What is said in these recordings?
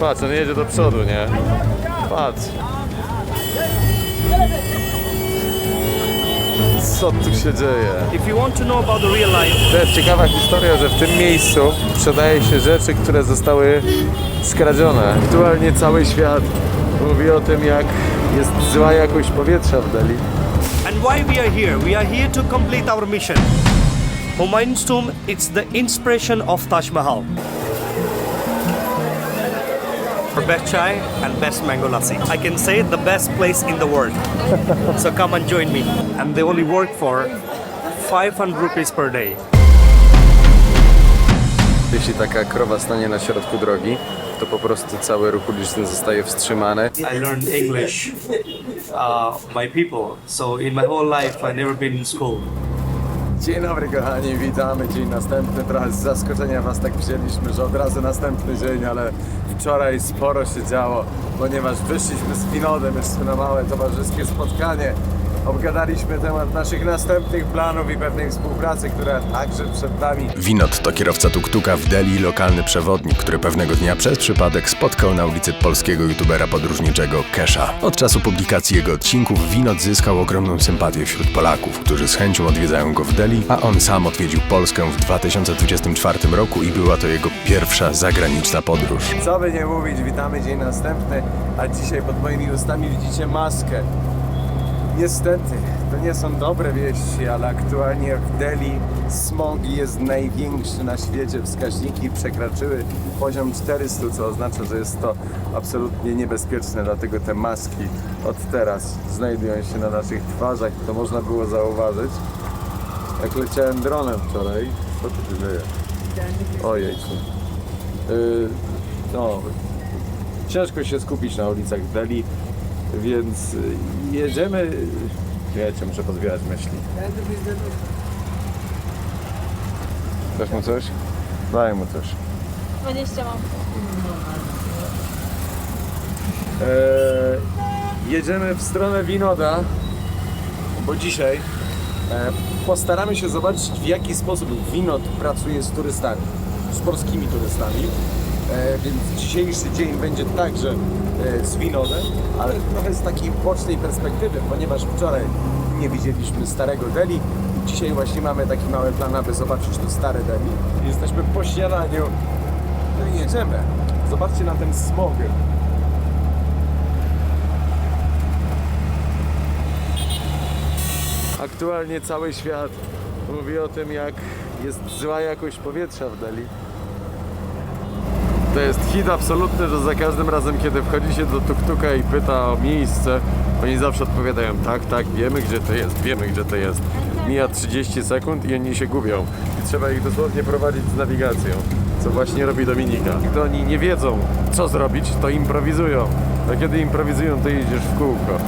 Patrz, on jedzie do przodu, nie? Patrz. Co tu się dzieje? If you want to know about the real life, To jest ciekawa historia, że w tym miejscu sprzedaje się rzeczy, które zostały skradzione. Aktualnie cały świat mówi o tym, jak jest zła jakość powietrza w Delhi. and why we are here? We are here to complete our mission. Humayun's tomb, it's the inspiration of Taj Mahal. For best chai and best mango lassi. I can say the best place in the world. so come and join me. And they only work for 500 rupees per day. Jeśli taka krowa stanie na środku drogi, to po prostu cały ruch uliczny zostaje wstrzymany. I learned English, uh, my people. So in my whole life, I never been in school. Dzień dobry kochani, witamy dzień następny. Trochę z zaskoczenia was tak wzięliśmy, że od razu następny dzień, ale wczoraj sporo się działo, ponieważ wyszliśmy z Winodem jeszcze na małe towarzyskie spotkanie. Obgadaliśmy temat naszych następnych planów i pewnej współpracy, która także przed nami. Winot to kierowca tuktuka w Delhi, lokalny przewodnik, który pewnego dnia przez przypadek spotkał na ulicy polskiego youtubera podróżniczego Kesha. Od czasu publikacji jego odcinków Winot zyskał ogromną sympatię wśród Polaków, którzy z chęcią odwiedzają go w Delhi, a on sam odwiedził Polskę w 2024 roku i była to jego pierwsza zagraniczna podróż. Co by nie mówić, witamy dzień następny, a dzisiaj pod moimi ustami widzicie maskę. Niestety, to nie są dobre wieści, ale aktualnie w Delhi smog jest największy na świecie. Wskaźniki przekroczyły poziom 400, co oznacza, że jest to absolutnie niebezpieczne, dlatego te maski od teraz znajdują się na naszych twarzach. To można było zauważyć. Jak leciałem dronem wczoraj, co tu się dzieje? Ojejku. Yy, no, ciężko się skupić na ulicach Delhi, więc jedziemy. Wiecie, muszę pozbierać myśli. Chcesz mu coś? Daj mu coś. 20 mam. Eee, jedziemy w stronę Winoda, bo dzisiaj e, postaramy się zobaczyć w jaki sposób Winod pracuje z turystami, z polskimi turystami. E, więc dzisiejszy dzień będzie także e, z ale trochę z takiej bocznej perspektywy, ponieważ wczoraj nie widzieliśmy starego Delhi. Dzisiaj właśnie mamy taki mały plan, aby zobaczyć to stare Delhi. Jesteśmy po śniadaniu. No i jedziemy. Zobaczcie na ten smog. Aktualnie cały świat mówi o tym, jak jest zła jakość powietrza w Delhi. To jest hit absolutny, że za każdym razem, kiedy wchodzi się do tuktuka i pyta o miejsce, oni zawsze odpowiadają tak, tak, wiemy gdzie to jest, wiemy gdzie to jest. Mija 30 sekund i oni się gubią. I trzeba ich dosłownie prowadzić z nawigacją, co właśnie robi Dominika. Gdy oni nie wiedzą, co zrobić, to improwizują. A kiedy improwizują, to jedziesz w kółko.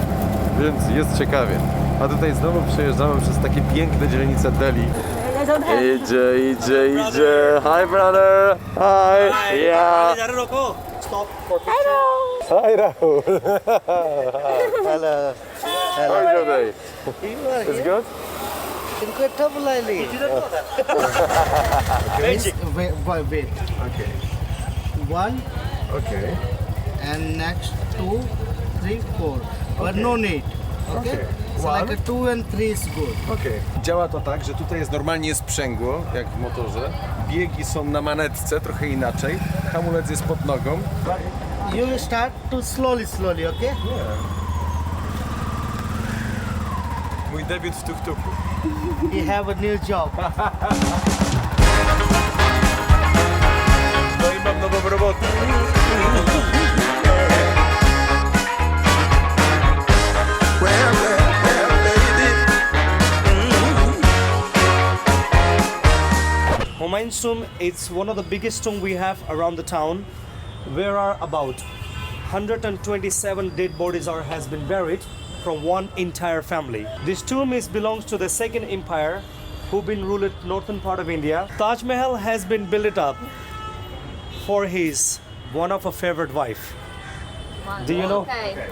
Więc jest ciekawie. A tutaj znowu przejeżdżamy przez takie piękne dzielnice Delhi. I don't have. Hi brother. Hi. Yeah. Stop. Hi Rahul. Hello. How is your day? You are It's here? good? Incredible, Ali. Magic. Wait, wait, wait. Okay. One Okay. and next two, three, four. But no need. Okay. Okay. So One. like a two and three is good. Okay. Działa to tak, że tutaj jest normalnie sprzęgło, jak w motorze. Biegi są na manetce, trochę inaczej. Hamulec jest pod nogą. You start to slowly, slowly. Okay. Mój debiut w tuktuku. You have a new job. Humayun's tomb it's one of the biggest tomb we have around the town. Where are about 127 dead bodies are has been buried from one entire family. This tomb is belongs to the second empire who been ruled northern part of india. Taj mahal has been built up for his one of a favorite wife. Do you know- Okay.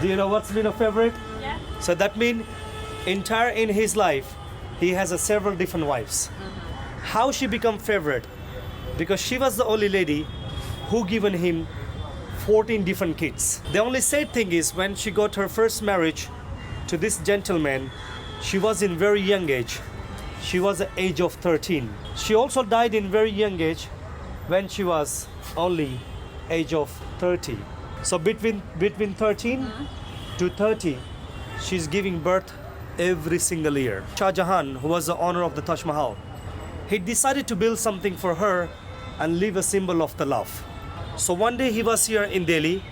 Do you know what's been a favorite? Yeah. so that means entire in his life he has a several different wives mm-hmm. How she become favorite because she was the only lady who given him 14 different kids. The only sad thing is when she got her first marriage to this gentleman, she was in very young age. She was the age of 13. She also died in very young age when she was only age of 30. So between between 13 to 30, she's giving birth every single year. Shah Jahan, who was the owner of the Taj Mahal, he decided to build something for her and leave a symbol of the love. So one day he was here in Delhi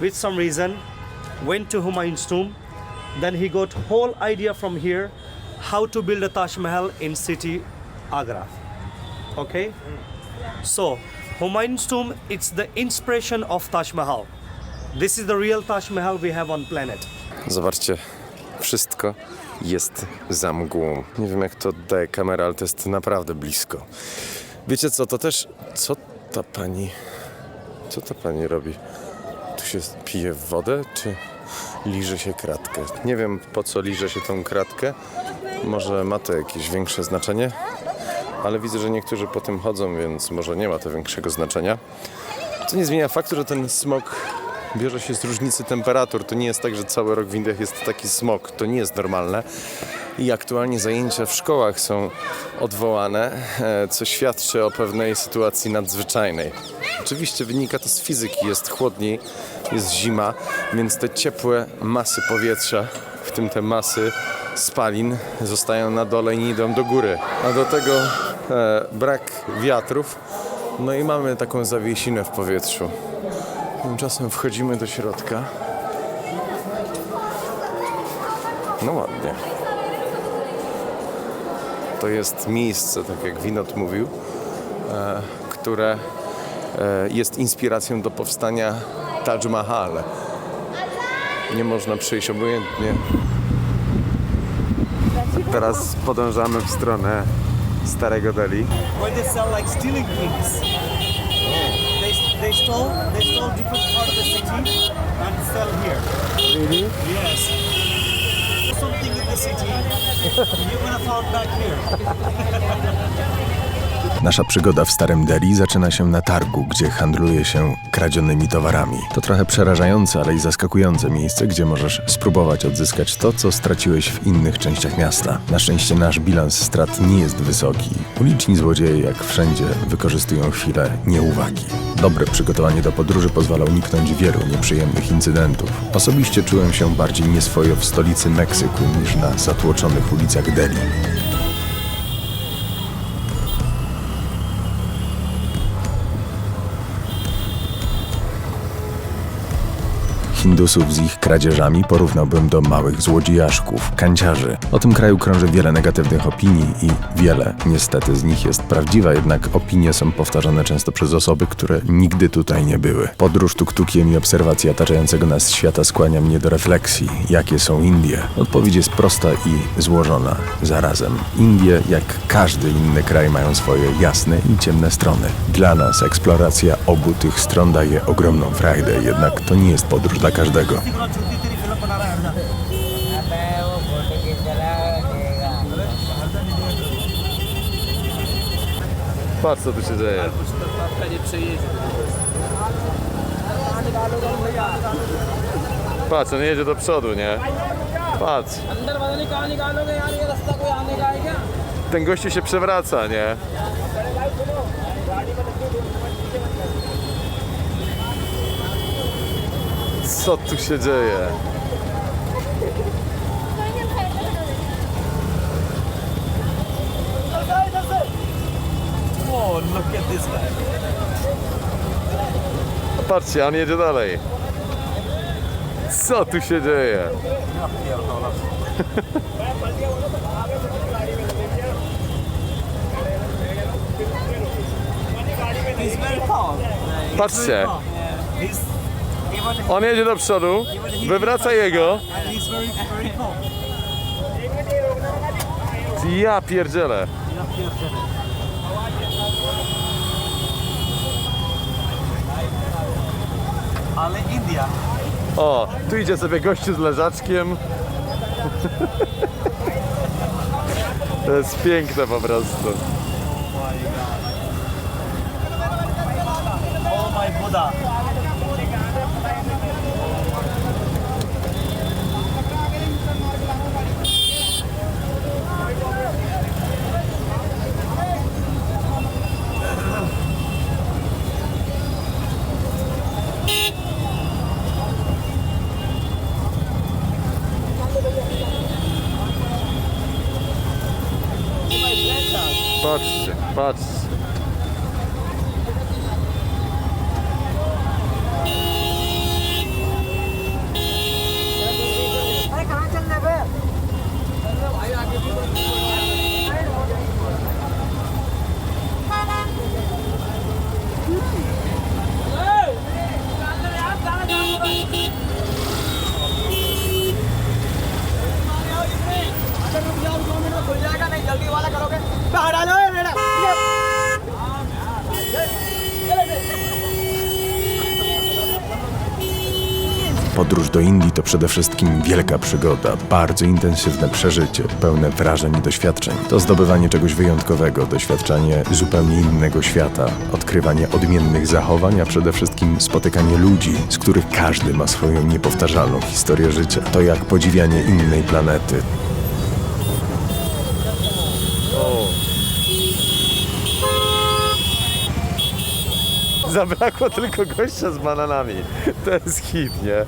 with some reason, went to Humayun's tomb, then he got whole idea from here how to build a Taj Mahal in city Agra. Okay? So Humayun's tomb it's the inspiration of Taj Mahal. This is the real Taj Mahal we have on planet. Zobaczcie, wszystko jest za mgłą. Nie wiem jak to oddaje kamera, ale to jest naprawdę blisko. Wiecie co, to też... Co ta pani... Co ta pani robi? Tu się pije wodę, czy liże się kratkę? Nie wiem po co liże się tą kratkę. Może ma to jakieś większe znaczenie? Ale widzę, że niektórzy po tym chodzą, więc może nie ma to większego znaczenia. Co nie zmienia faktu, że ten smog bierze się z różnicy temperatur. To nie jest tak, że cały rok w Indiach jest taki smog. To nie jest normalne. I aktualnie zajęcia w szkołach są odwołane, e, co świadczy o pewnej sytuacji nadzwyczajnej. Oczywiście wynika to z fizyki. Jest chłodniej, jest zima, więc te ciepłe masy powietrza, w tym te masy spalin, zostają na dole i nie idą do góry. A do tego e, brak wiatrów. No i mamy taką zawiesinę w powietrzu. Tymczasem wchodzimy do środka. No ładnie. To jest miejsce, tak jak Winot mówił, e, które e, jest inspiracją do powstania Taj Mahal. Nie można przejść obojętnie. Teraz podążamy w stronę Starego Delhi. Where they sell like stealing things. They, they stole they stole different part of the city and sell here. Really? Yes. Something in the city you're gonna find back here. Nasza przygoda w Starym Delhi zaczyna się na targu, gdzie handluje się kradzionymi towarami. To trochę przerażające, ale i zaskakujące miejsce, gdzie możesz spróbować odzyskać to, co straciłeś w innych częściach miasta. Na szczęście nasz bilans strat nie jest wysoki. Uliczni złodzieje, jak wszędzie, wykorzystują chwilę nieuwagi. Dobre przygotowanie do podróży pozwala uniknąć wielu nieprzyjemnych incydentów. Osobiście czułem się bardziej nieswojo w stolicy Meksyku niż na zatłoczonych ulicach Delhi. Hindusów z ich kradzieżami porównałbym do małych złodziejaszków, kanciarzy. O tym kraju krąży wiele negatywnych opinii i wiele, niestety, z nich jest prawdziwa, jednak opinie są powtarzane często przez osoby, które nigdy tutaj nie były. Podróż tuktukiem i obserwacja otaczającego nas świata skłania mnie do refleksji, jakie są Indie. Odpowiedź jest prosta i złożona zarazem. Indie, jak każdy inny kraj, mają swoje jasne i ciemne strony. Dla nas eksploracja obu tych stron daje ogromną frajdę, jednak to nie jest podróż dla każdego. Patrz co tu się dzieje. Patrz, on jedzie do przodu, nie? Patrz. Ten gościu się przewraca, nie? Co tu się dzieje? Oh, look at this guy. Patrzcie, on jedzie dalej. Co tu się dzieje? Patrzcie, on jedzie do przodu, wywraca jego. Ja pierdzielę. Ale India. O, tu idzie sobie gościu z leżaczkiem. To jest piękne po prostu. Oh my Buddha. but przede wszystkim wielka przygoda, bardzo intensywne przeżycie, pełne wrażeń i doświadczeń. To zdobywanie czegoś wyjątkowego, doświadczanie zupełnie innego świata, odkrywanie odmiennych zachowań, a przede wszystkim spotykanie ludzi, z których każdy ma swoją niepowtarzalną historię życia. To jak podziwianie innej planety. Zabrakło tylko gościa z bananami. To jest hit, nie?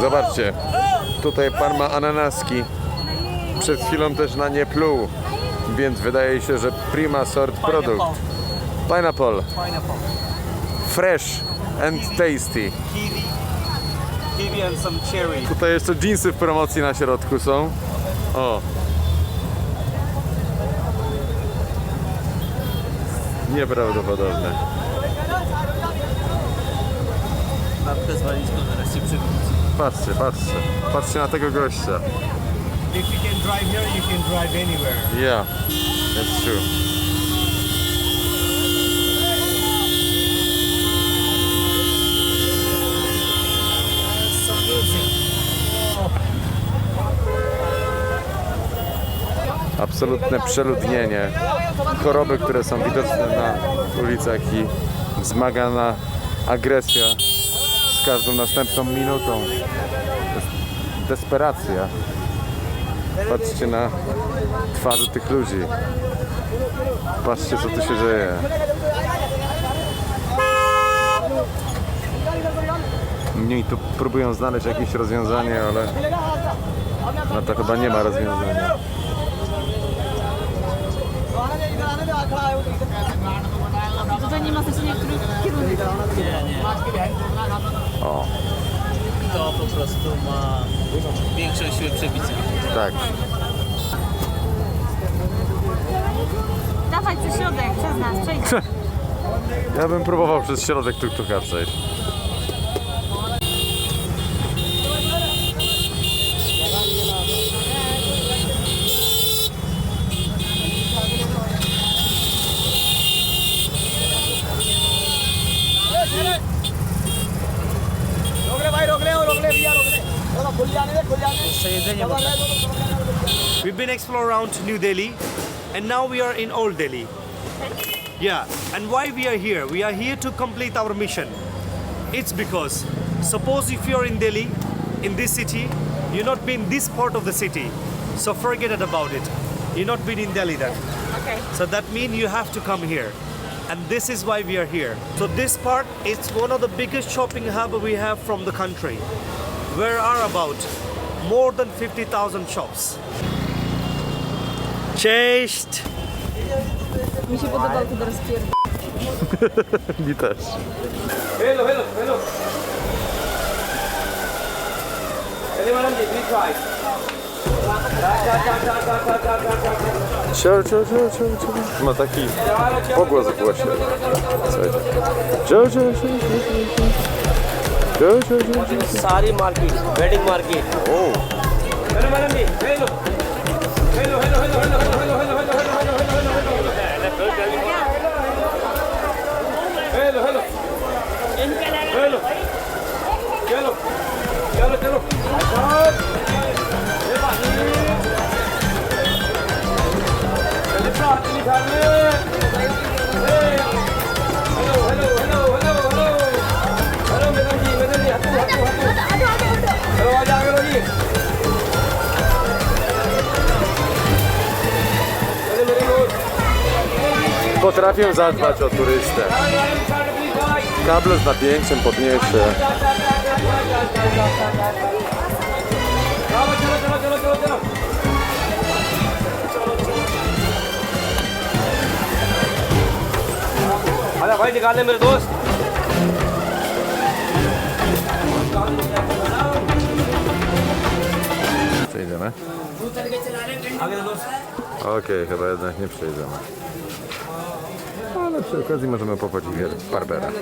Zobaczcie, tutaj pan ma ananaski. Przed chwilą też na nie pluł, więc wydaje się, że prima sort produkt. Pineapple. Fresh and tasty. Kiwi. Kiwi and some cherry. Tutaj jeszcze jeansy w promocji na środku są. O. Nieprawdopodobne. Babkę z walizką zaraz się przywróci. Patrzcie, patrzcie. Patrzcie na tego gościa. If you can drive here, you can drive anywhere. Yeah, that's true. Absolutne przeludnienie. Choroby, które są widoczne na ulicach i wzmagana agresja z każdą następną minutą. Desperacja. Patrzcie na twarze tych ludzi. Patrzcie, co tu się dzieje. Mniej tu próbują znaleźć jakieś rozwiązanie, ale no to chyba nie ma rozwiązania. Tutaj nie ma znaczenia, który kierunek. O, To po prostu ma większą siłę przebicia. tak. Dawaj przez środek, przez nas, przejdź. Ja bym próbował przez środek tuk-tuka przejść. We've been exploring around New Delhi and now we are in Old Delhi. Yeah, and why we are here? We are here to complete our mission. It's because suppose if you're in Delhi, in this city, you're not been this part of the city. So forget it about it. You're not been in Delhi then. Okay. So that means you have to come here. And this is why we are here. So this part is one of the biggest shopping hub we have from the country. Where are about more than 50,000 shops. Cześć! Mi się podobał ten rozpierdol. Mi też. Hello, hello, hello. Ciao, ciao, ciao, ciao, ciao. Ma taki pogłos w głosie. Słuchajcie. Ciao, ciao, ciao, ciao, ciao. Ciao, ciao, ciao, ciao. Sari market, wedding market. Oh. Hello, madam ji. Hey! potrafią zadbać o turystę. Kable z napięciem podniesie. भाई निकाले मेरे दोस्त Przejdziemy? Okej, okay, chyba jednak nie przejdziemy. Przy okazji możemy w Barbera.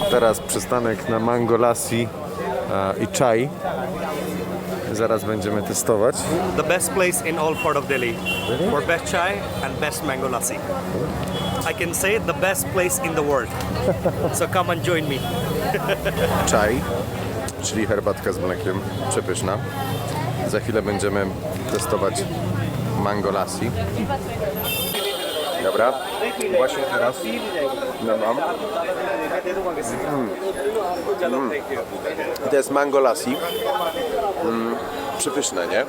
A teraz przystanek na Mango Lassi e, i czaj. Zaraz będziemy testować. The best place in all part of Delhi for best chai and best mango lassi. I can say the best place in the world. So come and join me. Czaj, czyli herbatka z mlekiem, przepyszna. Za chwilę będziemy testować Mango Lassi. Dobra, właśnie teraz no mam. Mm. To jest Mango Lassi. Mm, przepyszne, nie?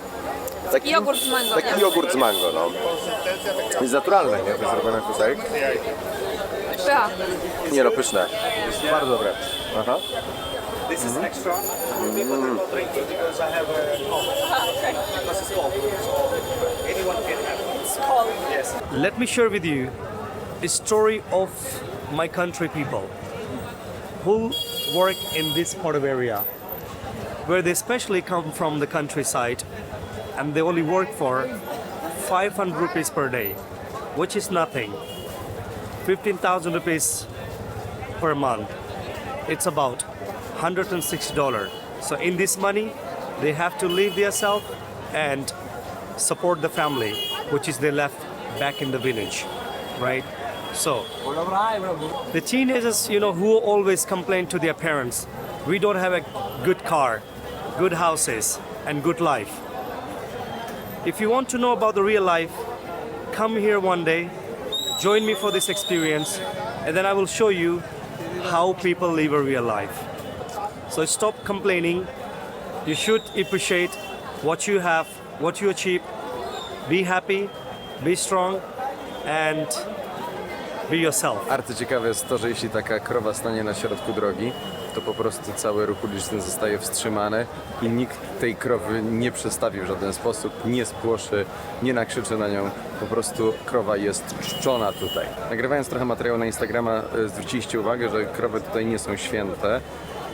Taki Jogurt z mango. Taki jogurt z mango, no. Jest naturalne, nie? To jest zrobione tutaj. Ja. Nie no, pyszne. Jest bardzo dobre. Aha. This is extra. People are not drinking because I have a because it's cold. So anyone can have. It's cold. Yes. Let me share with you a story of my country people who work in this part of area where they especially come from the countryside and they only work for 500 rupees per day which is nothing 15,000 rupees per month it's about $160 so in this money they have to live themselves and support the family which is they left back in the village right? So the teenagers you know who always complain to their parents we don't have a good car good houses and good life. If you want to know about the real life come here one day join me for this experience and then i will show you how people live a real life so stop complaining. You should appreciate what you have, what you achieve. Be happy, be strong, and be yourself. Arcyciekawe jest to, że jeśli taka krowa stanie na środku drogi, to po prostu cały ruch uliczny zostaje wstrzymany i nikt tej krowy nie przestawi w żaden sposób, nie spłoszy, nie nakrzyczy na nią. Po prostu krowa jest czczona tutaj. Nagrywając trochę materiału na Instagrama, e, zwróciliście uwagę, że krowy tutaj nie są święte,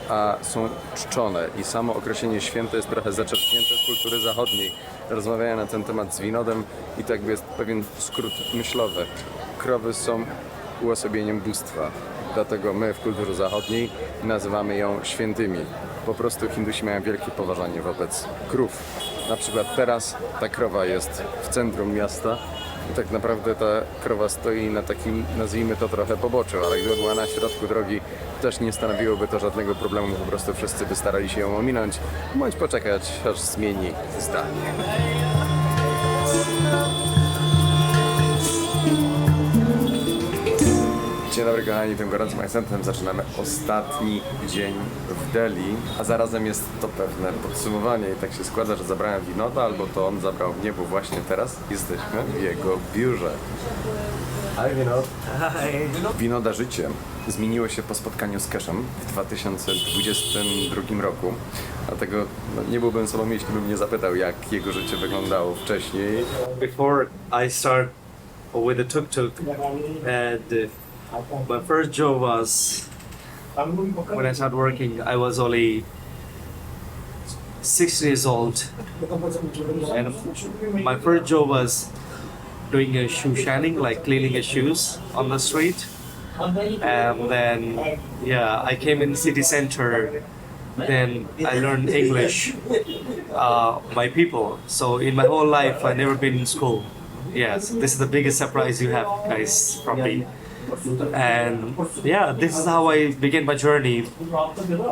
a są czczone i samo określenie święte jest trochę zaczerpnięte z kultury zachodniej. Rozmawiałem na ten temat z Winodem i jakby jest pewien skrót myślowy. Krowy są uosobieniem bóstwa, dlatego my w kulturze zachodniej nazywamy ją świętymi. Po prostu Hindusi mają wielkie poważanie wobec krów. Na przykład teraz ta krowa jest w centrum miasta tak naprawdę ta krowa stoi na takim, nazwijmy to trochę poboczu, ale gdyby była na środku drogi, też nie stanowiłoby to żadnego problemu, po prostu wszyscy by starali się ją ominąć, bądź poczekać, aż zmieni zdanie. Dobry kochani, tym gorącym akcentem zaczynamy ostatni dzień w Delhi, a zarazem jest to pewne podsumowanie i tak się składa, że zabrałem Winoda, albo to on zabrał mnie, bo właśnie teraz jesteśmy w jego biurze. Hi Winod. Hi. Winoda życie zmieniło się po spotkaniu z Cashem w 2022 roku, dlatego no, nie byłbym sobą, jeśli bym nie zapytał, jak jego życie wyglądało wcześniej. Before I start with the tuk tuk, and my first job was when I started working. I was only six years old, and my first job was doing a shoe shining, like cleaning your shoes on the street. and then yeah, I came in city center. Then I learned English, uh, my people. So in my whole life, I never been in school. Yes, this is the biggest surprise you have, guys, from me. And yeah, this is how I began my journey.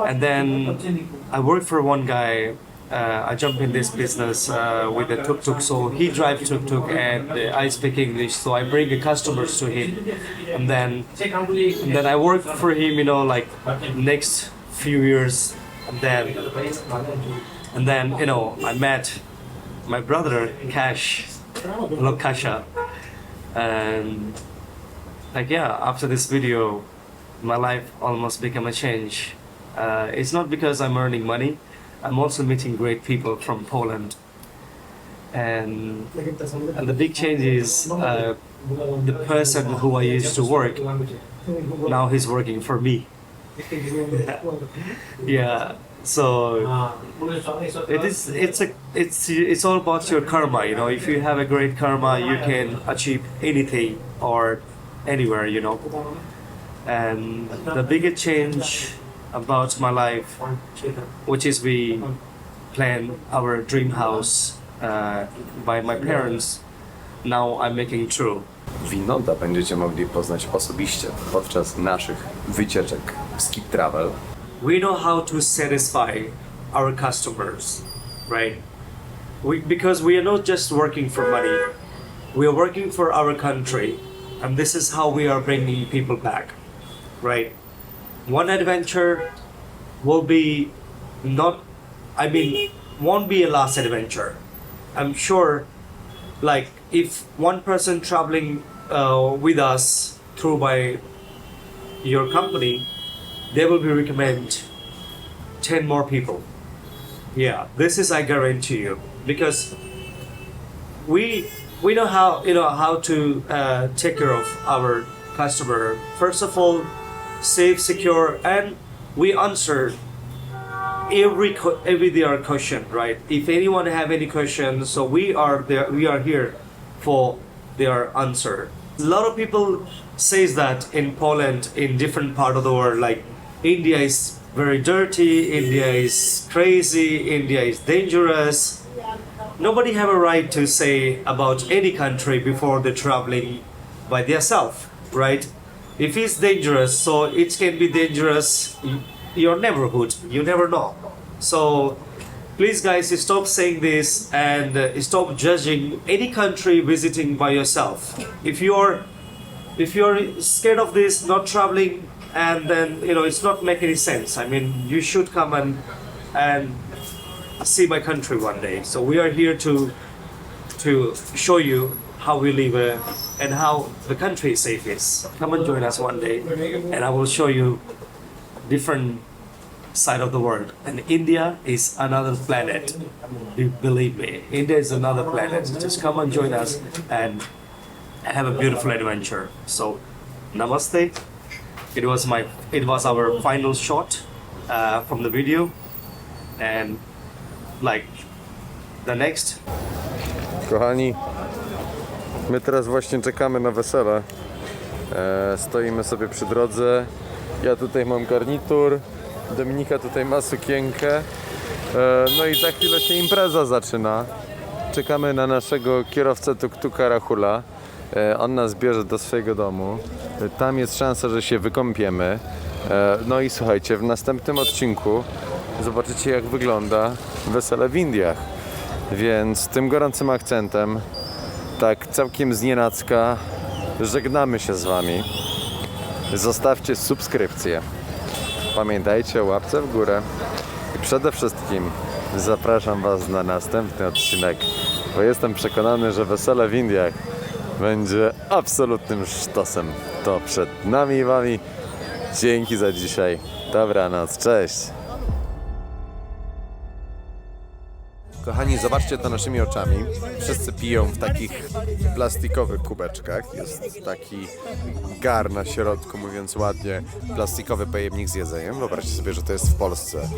And then I worked for one guy. Uh, I jumped in this business uh, with the tuk tuk. So he drives tuk tuk, and uh, I speak English. So I bring the customers to him, and then and then I work for him. You know, like next few years, and then and then you know I met my brother Cash, Lokasha, and like yeah after this video my life almost became a change. Uh, it's not because i'm earning money. I'm also meeting great people from poland. And and the big change is uh, the person who i used to work now he's working for me. Yeah so it is it's a it's it's all about your karma you know. If you have a great karma you can achieve anything or anywhere you know and the biggest change about my life which is we plan our dream house uh, by my parents now i'm making true Winota będziecie mogli poznać osobiście podczas naszych wycieczek Skip Travel. we know how to satisfy our customers, right? We, because we are not just working for money, we are working for our country, and this is how we are bringing people back, right? One adventure will be not, I mean, won't be a last adventure. I'm sure, like, if one person traveling uh, with us through by your company, they will be recommend 10 more people yeah this is i guarantee you because we we know how you know how to uh, take care of our customer. First of all safe secure and we answer every every their question right? If anyone have any questions so we are there we are here for their answer. A lot of people says that in poland in different part of the world like india is very dirty india is crazy india is dangerous nobody have a right to say about any country before they're traveling by themselves right? If it's dangerous so it can be dangerous your neighborhood. You never know. So please guys stop saying this and stop judging any country visiting by yourself. If you're if you're scared of this not traveling and then you know it's not make any sense. I mean you should come and and see my country one day. So we are here to to show you how we live uh, and how the country is safe is come and join us one day and i will show you different side of the world. And india is another planet believe me. India is another planet. Just come and join us and have a beautiful adventure. So namaste. It was my it was our final shot uh, from the video. And like the next Kochani, my teraz właśnie czekamy na wesele. E, stoimy sobie przy drodze. Ja tutaj mam garnitur, Dominika tutaj ma sukienkę. E, no i za chwilę się impreza zaczyna. Czekamy na naszego kierowcę tuk-tuka Rahula. E, on nas bierze do swojego domu. E, Tam jest szansa, że się wykąpiemy. E, no i słuchajcie, w następnym odcinku zobaczycie jak wygląda wesele w Indiach. Więc tym gorącym akcentem, tak całkiem znienacka, żegnamy się z Wami. Zostawcie subskrypcję. Pamiętajcie o łapce w górę. I przede wszystkim zapraszam Was na następny odcinek, bo jestem przekonany, że wesele w Indiach będzie absolutnym sztosem. To przed nami i Wami. Dzięki za dzisiaj. Dobranoc. Cześć. Kochani, zobaczcie to naszymi oczami. Wszyscy piją w takich plastikowych kubeczkach. Jest taki gar na środku, mówiąc ładnie, plastikowy pojemnik z jedzeniem. Wyobraźcie sobie, że to jest w Polsce.